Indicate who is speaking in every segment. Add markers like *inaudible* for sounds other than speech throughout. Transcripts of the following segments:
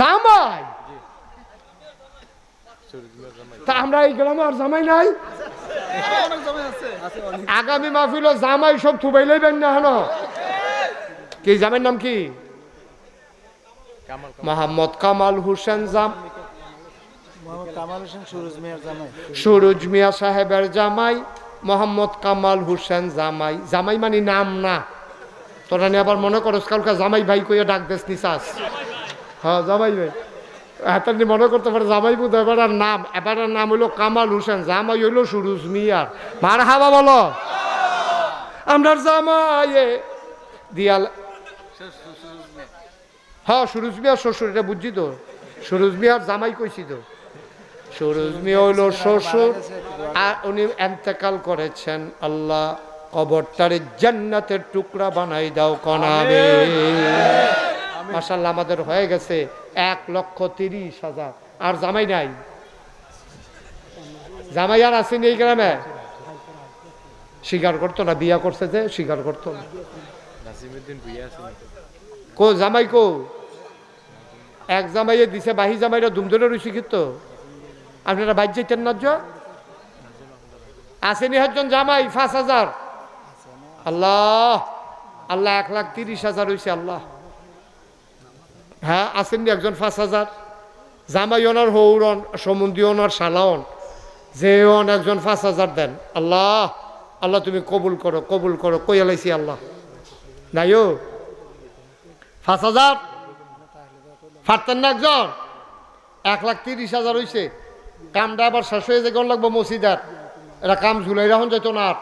Speaker 1: জামাই। তা আমরা এই গ্রামে আর জামাই নাই? আগামী মাহফিল জামাই সব থুবাই লইবেন না হেন? কি জামের নাম কি? মোহাম্মদ কামাল হোসেন জাম
Speaker 2: মোহাম্মদ কামাল হোসেন সুরজ মিয়ার জামাই।
Speaker 1: সুরজ মিয়া সাহেবের জামাই মোহাম্মদ কামাল হোসেন জামাই। জামাই মানে নাম না। তোরা নিয়ে আবার মনে করস কালকে জামাই ভাই কইয়া ডাক দেস নিসাস। হ্যাঁ জামাই ভাই। হাতার নিয়ে মনে করতে পারে জামাই বুধ এবার নাম, এবারার নাম হইল কামাল হোসেন, জামাই হইল সুরজ মিয়ার। মার হাবা বলো। আমরা জামাই দিয়াল হ্যাঁ সুরজ মিয়ার শ্বশুর, এটা বুঝছি তো। সুরজ মিয়ার জামাই কইছি তো। সুরজ মিয়া হইল শ্বশুর, আর উনি এন্তেকাল করেছেন, আল্লাহ কবরটারে জান্নাতের টুকরা বানাই দাও কনাবে মাসাল্লাহ আমাদের হয়ে গেছে এক লক্ষ তিরিশ হাজার। আর জামাই নাই? জামাই আর আসেনি এই গ্রামে? স্বীকার করতো না বিয়া করছে যে স্বীকার করতো না। কো জামাই কো? এক জামাইয়ে দিছে বাহি জামাইরা ধুমধরে রয়েছে কিন্তু আপনারা বাইর যেতেন না যে? আসেনি একজন জামাই পাঁচ হাজার? আল্লাহ আল্লাহ এক লাখ তিরিশ হাজার হয়েছে আল্লাহ। হ্যাঁ আসেননি একজন পাঁচ হাজার। জামাই ওনার হৌরন সমুন্দি ওনার সালাওন যে ওন একজন পাঁচ হাজার দেন। আল্লাহ আল্লাহ তুমি কবুল করো কবুল করো, কই আলাইছি আল্লাহ? নাইও পাঁচ হাজার? ফাটতেন না একজন? এক লাখ তিরিশ হাজার হয়েছে কামটা আবার শেষ হয়ে যে লাগবো মসজিদার। এটা কাম ঝুলাই রাখুন যেত না আর।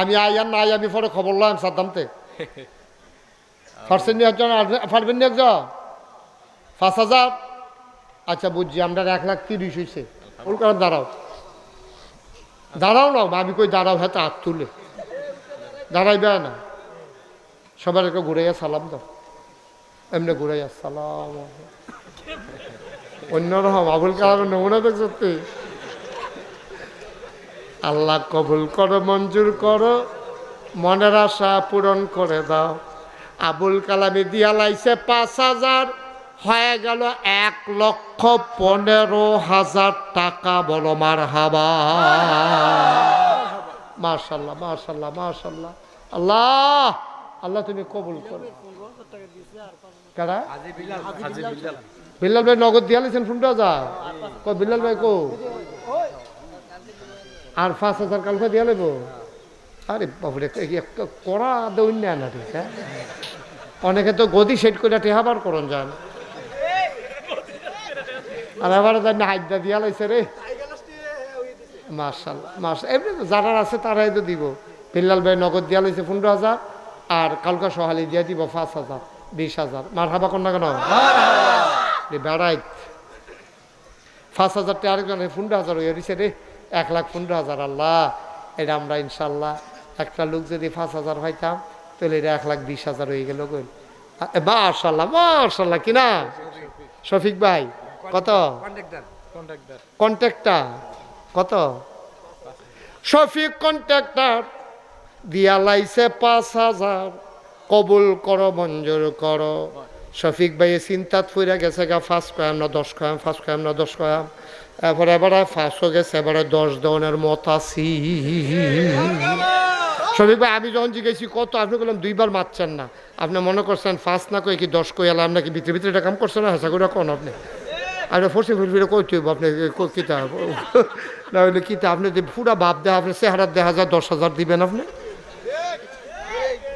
Speaker 1: আমি আই আর নাই, আমি পরে খবর লাম সাদ্দামতে। *laughs* ফাটছেন নি একজন, আর ফাটবেন নি একজন? পাঁচ হাজার? আচ্ছা বুঝছি, আমরা এক লাখ তিরিশ হয়েছে ওর কারণ দাঁড়াও। দাঁড়াও না, আমি কই দাঁড়াও হ্যাঁ হাত তুলে। দাঁড়াইবে না। সবার একটু ঘুরে সালাম দাও। এমনি ঘুরে সালাম অন্যরকম আবুল কালামের নমুনা দেখছ তুই আল্লাহ কবুল করো, মঞ্জুর করো, মনের আশা পূরণ করে দাও। আবুল কালামে দিয়া লাইছে পাঁচ হাজার। হয়ে গেল এক লক্ষ পনেরো হাজার টাকা বলো মার হাবা মার্শাল্লাহ মার্শাল্লাহ মার্শাল্লাহ আল্লাহ আল্লাহ তুমি কবুল করো। কারা
Speaker 3: বিলাল
Speaker 1: বিল্লাল ভাই নগদ দিয়া লাইছেন ফোনটা যা। বিল্লাল ভাই কো আর পাঁচ হাজার কালকে দিয়া লাইব। আরে বাবুরে কড়া দৌড় নেয় না ঠিক হ্যাঁ? অনেকে তো গদি সেট করে টেহাবার করন যান। আর এবারে জানি হাইদা দিয়া লাইছে রে। মার্শাল মার্শাল এমনি যারা আছে তারাই তো দিব। বিল্লাল ভাই নগদ দিয়া লাইছে পনেরো হাজার, আর কালকা সহালি দিয়া দিব পাঁচ হাজার, বিশ হাজার। মার হাবা কন্যা কেন? বেড়াই পাঁচ হাজার টাকা আরেকজন পনেরো হাজার হয়ে দিছে রে, এক লাখ পনেরো হাজার, আল্লাহ। এটা আমরা ইনশাল্লাহ একটা লোক যদি পাঁচ হাজার হইতাম তাহলে এটা এক লাখ বিশ হাজার হয়ে গেল কই মার্শাল্লাহ মার্শাল্লাহ কিনা শফিক ভাই কত?
Speaker 3: কন্ট্রাক্টর
Speaker 1: কত? শফিক কন্ট্রাক্টার দিয়া লাইছে পাঁচ হাজার। কবুল করো মঞ্জুর করো। শফিক ভাইয়ে চিন্তাত ফুরে গেছে গা ফার্স্ট কয়াম না দশ কয়াম ফার্স্ট কয়াম না দশ কয়াম। এরপরে এবারে ফার্স্টও গেছে এবারে দশ দনের মত আছি। শফিক ভাই আমি যখন জিজ্ঞেসি কত আপনি বললাম দুইবার মারছেন না আপনি মনে করছেন ফার্স্ট না কয়ে কি দশ কই এলাম নাকি ভিতরে ভিতরে এটা কাম করছেন না হাসা করে কোন আপনি আপনি ফসে ফুলফিরে কই তুই আপনি ক- কিতাব না হলে কিতাব আপনি যে পুরা ভাব দেয় আপনি চেহারা দেড় হাজার দশ হাজার দিবেন আপনি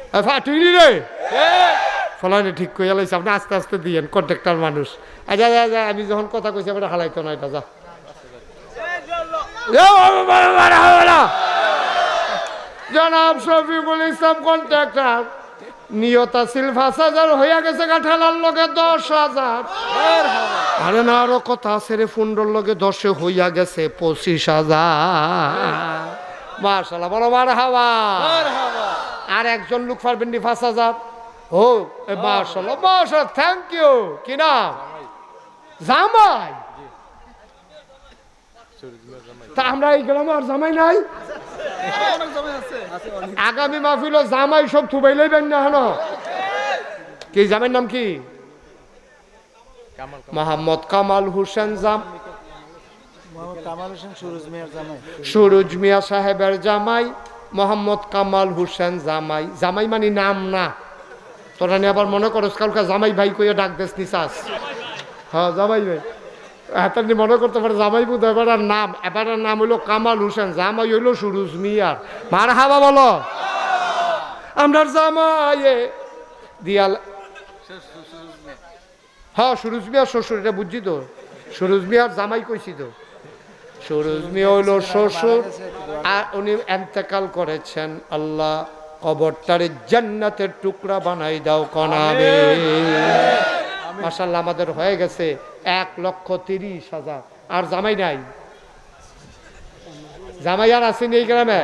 Speaker 1: এ, ফাটুইনি রে ফলানি ঠিক করে লাইছে আপনি আস্তে আস্তে দিয়েন কন্ট্রাক্টর মানুষ আচ্ছা যা যা আমি যখন কথা কইছি আপনি হালাইতো না এটা যা জনাব শফিকুল ইসলাম কন্ট্রাক্টর নিয়ত আছিল পাঁচ হাজার, হইয়া গেছে কাঠালার লগে দশ হাজার। আরে না, আরও কথা আছে রে, ফুন্ডর লগে দশে হইয়া গেছে পঁচিশ হাজার। মার্শাল্লাহ বড় মার হাওয়া আর একজন লোক পারবেন নি পাঁচ হাজার? ও মার্শাল্লাহ মার্শাল থ্যাংক ইউ কি নাম? জামাই। তা আমরা এই গ্রামে আর জামাই নাই? আগামী মাহফিল জামাই সব থুবাই লইবেন না হেন? কি জামাইয়ের নাম কি? মোহাম্মদ কামাল হোসেন জাম
Speaker 2: মোহাম্মদ সুরজ মিয়ার জামাই।
Speaker 1: সুরজ মিয়া সাহেবের জামাই মোহাম্মদ কামাল হোসেন জামাই। জামাই মানে নাম না। তোরা নিয়ে আবার মনে করস কালকে জামাই ভাই কইয়া ডাক দেস নিসাস। হ্যাঁ জামাই ভাই। নি মনে করতে পারে জামাই বুধ এবার নাম এবার নাম হইল কামাল হোসেন জামাই হইল সুরুজ মিয়ার। মার হাবা বলো। আমরার জামাইয়ে দিয়াল হ্যাঁ সুরুজ মিয়ার শ্বশুর এটা বুঝছি তো। সুরুজ মিয়ার জামাই কইছি তো। সুরুজ মিয়া হইল শ্বশুর আর উনি এন্তেকাল করেছেন আল্লাহ কবরটারে জান্নাতের টুকরা বানাই দাও কনাবে মাসাল্লাহ আমাদের হয়ে গেছে। এক লক্ষ তিরিশ হাজার। আর জামাই নাই। জামাই আর আসেনি এই গ্রামে?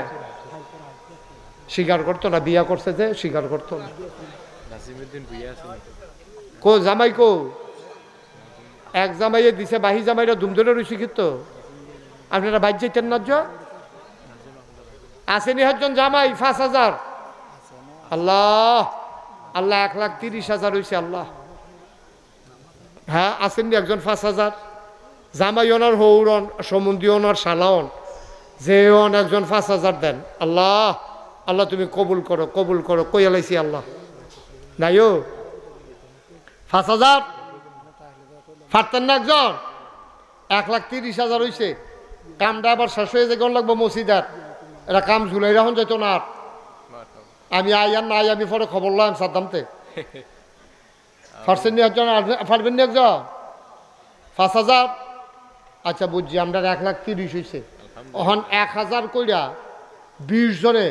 Speaker 1: স্বীকার করতো না বিয়া করছে যে স্বীকার করতো না। কো জামাই কো? এক জামাইয়ে দিছে বাহি জামাইরা দুম ধরে রয়েছে কিন্তু আপনারা বাইর যেতেন না? আসেনি একজন জামাই পাঁচ হাজার। আল্লাহ আল্লাহ এক লাখ তিরিশ হাজার হয়েছে আল্লাহ। হ্যাঁ আসেননি একজন পাঁচ হাজার। জামাই ওনার হৌরন সমুন্দি ওনার সালাওন যে ওন একজন পাঁচ হাজার দেন। আল্লাহ আল্লাহ তুমি কবুল করো কবুল করো। কই আলাইছি আল্লাহ? নাইও পাঁচ হাজার? ফাটতেন না একজন? এক লাখ তিরিশ হাজার হয়েছে কামটা আবার শেষ হয়ে যে লাগবো মসজিদার? এটা কাম ঝুলাই রাখুন যেত না। আমি আই আর নাই, আমি পরে খবর লাম সাদ্দামতে। *laughs* ফাটছেন নি একজন আর ফাটবেন নি একজন পাঁচ হাজার? আচ্ছা বুঝছি আমরা এক লাখ তিরিশ হয়েছে ওখান এক হাজার কইরা বিশ জনে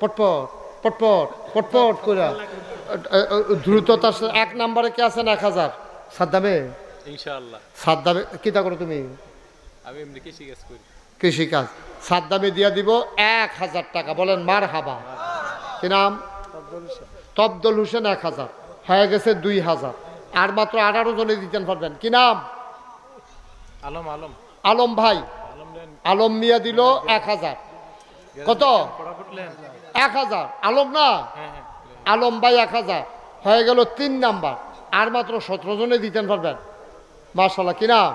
Speaker 1: পটপট পটপট পটপট কইরা দ্রুততার সাথে এক নাম্বারে কে আছেন এক হাজার? সাদ্দামে?
Speaker 3: ইনশাআল্লাহ।
Speaker 1: সাদ্দামে কিতা করো তুমি?
Speaker 3: আমি এমনি কৃষি কাজ করি।
Speaker 1: কৃষিকাজ সাদ্দামে দিয়া দিব এক হাজার টাকা বলেন মার হাবা কি নাম? তবদল হোসেন এক হাজার। হয়ে গেছে দুই হাজার। আর মাত্র আঠারো জনে দিতেন পারবেন। কি নাম?
Speaker 3: আলম আলম।
Speaker 1: আলম ভাই।
Speaker 3: আলম
Speaker 1: মিয়া দিল এক হাজার। কত? এক হাজার। আলম না?
Speaker 3: হ্যাঁ হ্যাঁ
Speaker 1: আলম ভাই এক হাজার। হয়ে গেল তিন নাম্বার। আর মাত্র সতেরো জনে দিতেন পারবেন? মার্শাল্লাহ কি নাম?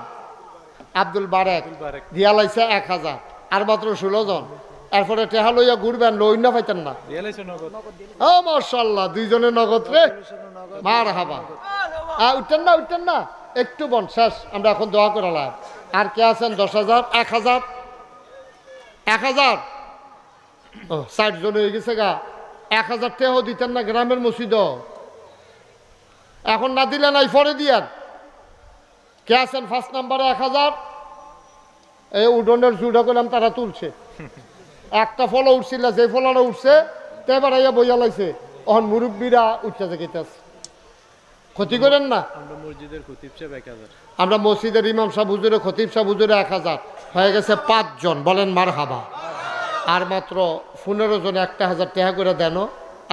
Speaker 1: আব্দুল বারেক।
Speaker 3: বারেক।
Speaker 1: দিয়া লাইছে এক হাজার। আর মাত্র ষোলো জন। এরপরে টেহা লইয়া ঘুরবেন লই না পাইতেন না। ও মার্শাল্লাহ দুইজনে নগদ রে। মার হাবা আ, উঠতেন না উঠতেন না। একটু বন শেষ আমরা এখন দোয়া করালাম আর কে আছেন? দশ হাজার এক হাজার? এক হাজার? ও ষাট জন হয়ে গেছে গা। এক হাজার টেহও দিতেন না গ্রামের মসজিদ। এখন না দিলে নাই পরে দিয়ান। কে আছেন? ফার্স্ট নাম্বারে এক হাজার? এই উডনের জুড়া করলাম তারা তুলছে। একটা ফলো উঠছিল যে ফলটা উঠছে তে বাড়াইয়া বইয়া লাইছে। অহন মুরব্বীরা উঠতে যেতেছে ক্ষতি করেন না?
Speaker 3: আমরা মসজিদের খতিব সাহেব এক হাজার।
Speaker 1: আমরা মসজিদের ইমাম সাহেব হুজুরে খতিব সাহেব হুজুরে এক হাজার। হয়ে গেছে পাঁচজন বলেন মার হাবা আর মাত্র পনেরো জন একটা হাজার টাকা করে দেন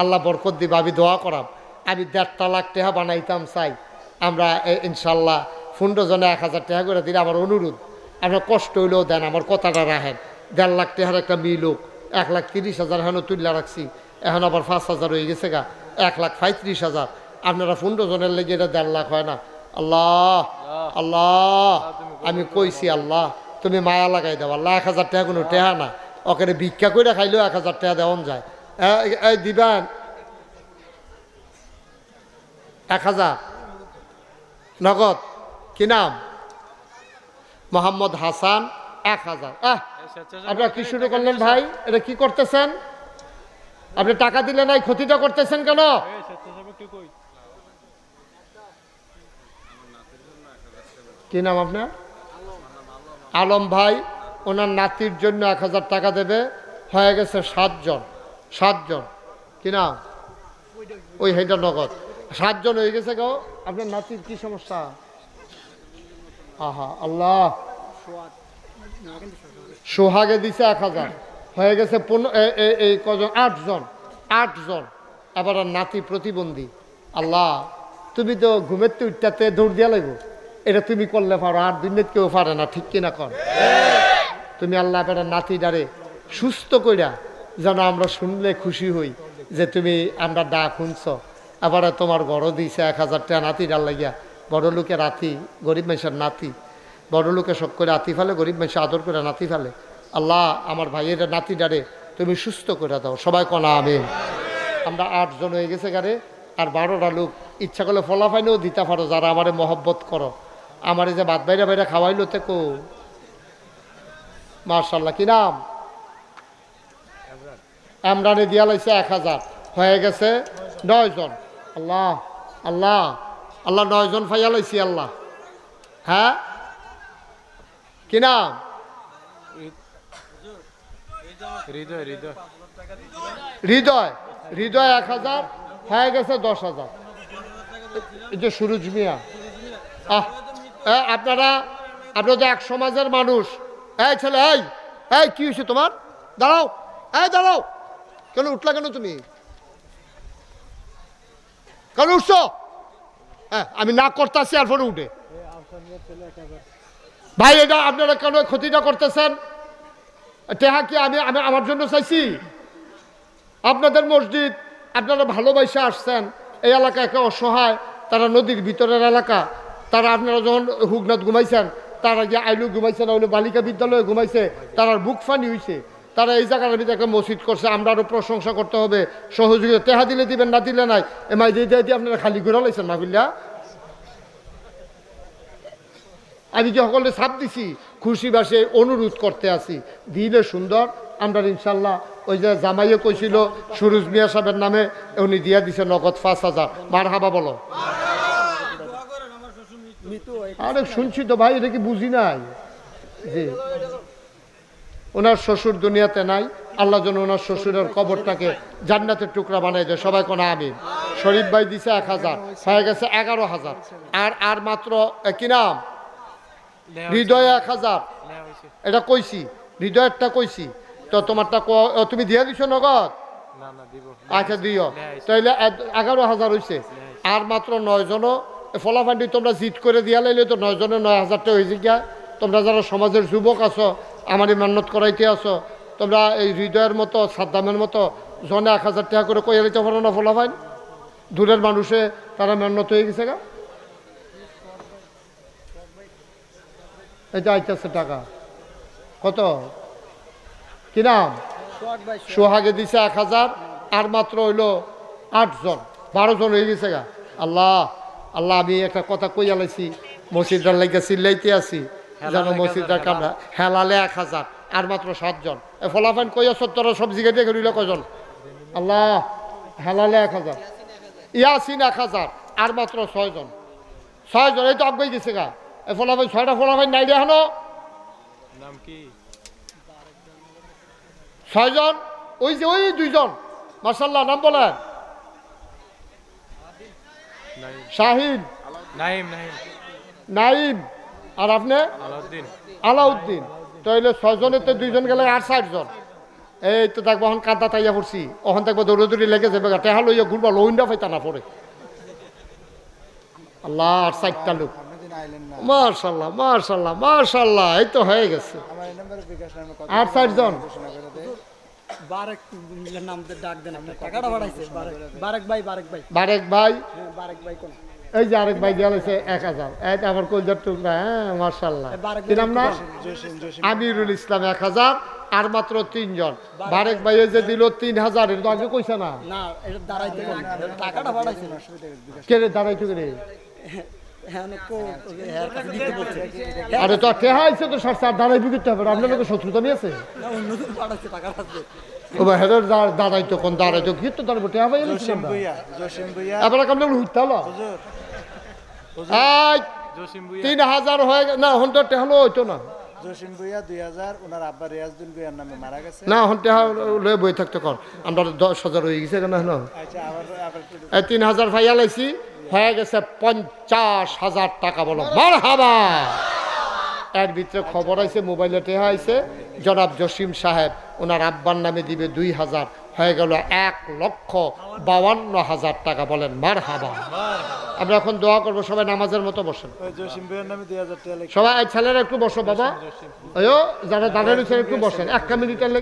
Speaker 1: আল্লাহ বরকত দিবা আমি দোয়া করাম। আমি দেড়টা লাখ টাকা বানাইতাম চাই। আমরা ইনশাল্লাহ পনেরো জনে এক হাজার টাকা করে দিলে আমার অনুরোধ। আপনার কষ্ট হইলেও দেন আমার কথাটা রাখেন। দেড় লাখ টাকার একটা মিলুক এক লাখ তিরিশ হাজার এখনও তুললা রাখছি, এখন আবার পাঁচ হাজার হয়ে গেছে গা, এক লাখ পঁয়ত্রিশ হাজার। আপনারা পনেরো জনের লেগে এটা দেড় লাখ হয় না। আল্লাহ আল্লাহ, আমি কইছি আল্লাহ, তুমি মায়া লাগাই দাও। আল্লাহ, এক হাজার টাকা কোনো টেহা না। ওখানে ভিক্ষা করে খাইলেও এক হাজার টাকা দেওয়ান যায়। দিবেন? এক হাজার। নগদ। কি নাম? মোহাম্মদ হাসান, এক হাজার। আহ! আপনারা কি শুরু করলেন ভাই? এটা কি করতেছেন? আপনি টাকা দিলে নাই ক্ষতিটা করতেছেন কেন? কি নাম আপনার? আলম ভাই ওনার নাতির জন্য এক হাজার টাকা দেবে। হয়ে গেছে সাতজন সাতজন। কি নাম? ওই হেটা নগদ। সাতজন হয়ে গেছে গো। আপনার নাতির কি সমস্যা? আহা আল্লাহ। সোহাগে দিছে এক হাজার। হয়ে গেছে এই কজন? আটজন। আটজন। আবার নাতি প্রতিবন্ধী। আল্লাহ, তুমি তো ঘুমের তো উঠতে দৌড় দিয়া লাগবো এটা তুমি করলে পারো, আর দুনিয়াত কেউ পারে না, ঠিক কিনা কর তুমি আল্লাহ এবার নাতি ডারে সুস্থ কইরা যেন আমরা শুনলে খুশি হই যে তুমি আমরা ডাক শুনছ। আবার তোমার ঘরও দিছে এক হাজার টাকা নাতি ডাল লাগিয়া। বড় লোকের রাতি গরিব মানুষের নাতি। বড় লোকে শখ করে আতি ফেলে, গরিব মানুষ আদর করে নাতি ফেলে। আল্লাহ আমার ভাইয়ের নাতি ডারে তুমি সুস্থ করে দাও। সবাই কনা আমি আমরা আটজন হয়ে গেছে গারে আর বারোটা লোক ইচ্ছা করলে ফলাফাইলেও দিতে পারো, যারা আমারে মহব্বত করো। আমারে যে বাদ বাইরা বাইরে খাওয়াইলো তে কো? মার্শাল্লাহ কি নাম? আমরানে দিয়া লাইছে এক হাজার। হয়ে গেছে নয়জন আল্লাহ আল্লাহ আল্লাহ নয়জন ফাইয়া লাইছি আল্লাহ। হ্যাঁ? কি নাম?
Speaker 3: হৃদয় হৃদয়।
Speaker 1: হৃদয় হৃদয় এক হাজার হয়ে গেছে দশ হাজার। এই যে সুরজ মিয়া। আহ আপনারা আপনারা তো এক সমাজের মানুষ। এই ছেলে এই এই কি হয়েছে তোমার? দাঁড়াও এই দাঁড়াও। কেন উঠলা কেন তুমি? কেন উঠছো? হ্যাঁ আমি না করতেছি আর পরে উঠে। ভাই, এটা আপনারা কেন ক্ষতিটা করতেছেন? টেহা কি আমি আমি আমার জন্য চাইছি? আপনাদের মসজিদ, আপনারা ভালোবাসে আসছেন, এই এলাকা একটা অসহায়, তারা নদীর ভিতরের এলাকা। তারা আপনারা যখন হুগনাথ ঘুমাইছেন, তারা যে আইলু ঘুমাইছেন ওইলো বালিকা বিদ্যালয়ে ঘুমাইছে তারা বুক ফানি হয়েছে তারা এই জায়গার ভিতরে একটা মসজিদ করছে, আমরা আরও প্রশংসা করতে হবে, সহযোগিতা। তেহা দিলে দিবেন, না দিলে নাই এমআই দিয়ে দিয়ে আপনারা খালি ঘুরা লাইছেন না বুঝলা আমি যে সকলে ছাপ দিছি, খুশি বাসে অনুরোধ করতে আসি দিলে সুন্দর, আমরা ইনশাল্লাহ ওই যে জামাইয়ে কইছিল, সুরুজ মিয়া সাহেবের নামে উনি দিয়া দিছে নগদ পাঁচ হাজার। মার হাবা বলো। আরে শুনছি তো ভাই, এটা কি বুঝি নাই? জি। ওনার শ্বশুর দুনিয়াতে নাই, আল্লাহ যেন ওনার শ্বশুরের কবরটাকে জান্নাতের টুকরা বানাই দেয়। সবাই কোনো আমি শরীফ ভাই দিছে এক হাজার, হয়ে গেছে এগারো হাজার। আর আর মাত্র কি নাম? হৃদয় এক হাজার। এটা কইছি হৃদয়েরটা কইছি। তো তোমারটা তুমি দিয়ে দিছো নগদ? আচ্ছা দিও। তাইলে এগারো হাজার হয়েছে। আর মাত্র নয় জনও ফলাফান্ডি তোমরা জিত করে দিয়া লাইলে তো নয় জনে নয় হাজারটা হয়েছে গিয়া। তোমরা যারা সমাজের যুবক আছো আমারই মেহনত করাইতে আছো তোমরা এই হৃদয়ের মতো সাদ্দামের মতো জনে এক হাজার টাকা করে কইয়া লইতে পারো না ফলাফাইন দূরের মানুষে তারা মেহনত হয়ে গেছে গা। যে আইতেছে টাকা। কত? কি নাম? সোহাগে দিছে এক হাজার আর মাত্র হইল আটজন বারো জন হয়ে গেছে গা। আল্লাহ আল্লাহ আমি একটা কথা কইয়া লাইছি মসজিদার লাগে চিল্লাইতে আছি যেন মসজিদার কামরা হেলালে এক হাজার আর মাত্র সাতজন। এ ফলাফাইন কইয়া সত্তর সবজি কেটে করিল কজন? আল্লাহ হেলালে এক হাজার। ইয়াসিন এক হাজার আর মাত্র ছয়জন। ছয়জন এই তো আগে গেছে গা। এ ফলাফাইন ছয়টা ফলাফাইন নাই দেখানো
Speaker 3: নাম কি?
Speaker 1: ছয়জন ওই যে ওই দুইজন। মার্শাল্লাহ নাম বলেন। শাহিন।
Speaker 3: নাইম নাইম।
Speaker 1: আর আপনি?
Speaker 3: আলাউদ্দিন।
Speaker 1: তাইলে ছয়জনেতে দুইজন গেলে আর ষাটজন এই তো দেখব এখন কাঁদা তাইয়া পড়ছি। ওখান দেখব দৌড়ি লেগে যাবে টেহা লইয়া ঘুরবা লইন্ডা পাইতা না পড়ে। আল্লাহ আর ষাটটা লোক। মার্শাল্লাহ মার্শাল্লাহ মার্শাল্লাহ এই তো হয়ে গেছে।
Speaker 2: আমার এই নাম্বারে বিকাশ নামে কত
Speaker 1: আর ষাটজন
Speaker 2: ঘোষণা করে দেয়।
Speaker 4: বারেক নাম ডাক দেন আপনি। টাকাটা বাড়াইছে? বারেক বারেক ভাই বারেক ভাই।
Speaker 1: বারেক ভাই?
Speaker 4: হ্যাঁ বারেক ভাই কোন?
Speaker 1: এই যে আরেক ভাই দেওয়া এক হাজার। এই কলজার টুকরা হ্যাঁ মার্শাল্লাহ
Speaker 4: বারেক
Speaker 1: না?
Speaker 2: জসিম জসিম
Speaker 1: আমিরুল ইসলাম এক হাজার আর মাত্র তিনজন। বারেক ভাইয়ে যে দিল তিন হাজার এটা তো আগে কইছে না।
Speaker 4: না দাঁড়াইতে টাকাটা বাড়াইছে। না
Speaker 1: কে রে
Speaker 4: হ্যাঁ কো হ্যাঁ বলছে।
Speaker 1: আরে তো টেহা আইছে তো সার সার দাঁড়াই বিকিতে হবে? আপনার লোকের শত্রুতা নিয়ে আছে দাঁড়াই তো কোন দাঁড়াই তো কি তো দাঁড়াবো টেহা ভাই
Speaker 2: জসিম ভুইয়া
Speaker 1: এবার কেমন হুইতে হলো?
Speaker 2: হুজুর।
Speaker 1: এই
Speaker 3: জসিম বুইয়া
Speaker 1: তিন হাজার হয়ে না হন তো টেহালো হইতো না।
Speaker 2: জসিম ভুইয়া দুই হাজার ওনার আব্বা রিয়াজুদ্দিন মারা গেছে।
Speaker 1: না হন টেহা লয়ে বই থাকতে কর। আমরা দশ হাজার হয়ে গেছে কেন না
Speaker 2: আচ্ছা
Speaker 1: তিন হাজার ভাইয়া লাইছি। হয়ে গেছে পঞ্চাশ হাজার টাকা বলো। মার হাবা এর ভিতরে খবর আছে মোবাইলে টেহা আইছে জনাব জসিম সাহেব ওনার আব্বার নামে দিবে দুই হাজার। হয়ে গেল এক লক্ষ বাউান্ন হাজার টাকা বলেন। মার হাবা আমরা এখন দোয়া করব সবাই নামাজের মতো বসেন। সবাই ছেলেরা একটু বসো বাবা। যারা দাঁড়ানো ছেলে একটু বসেন। এক মিনিটের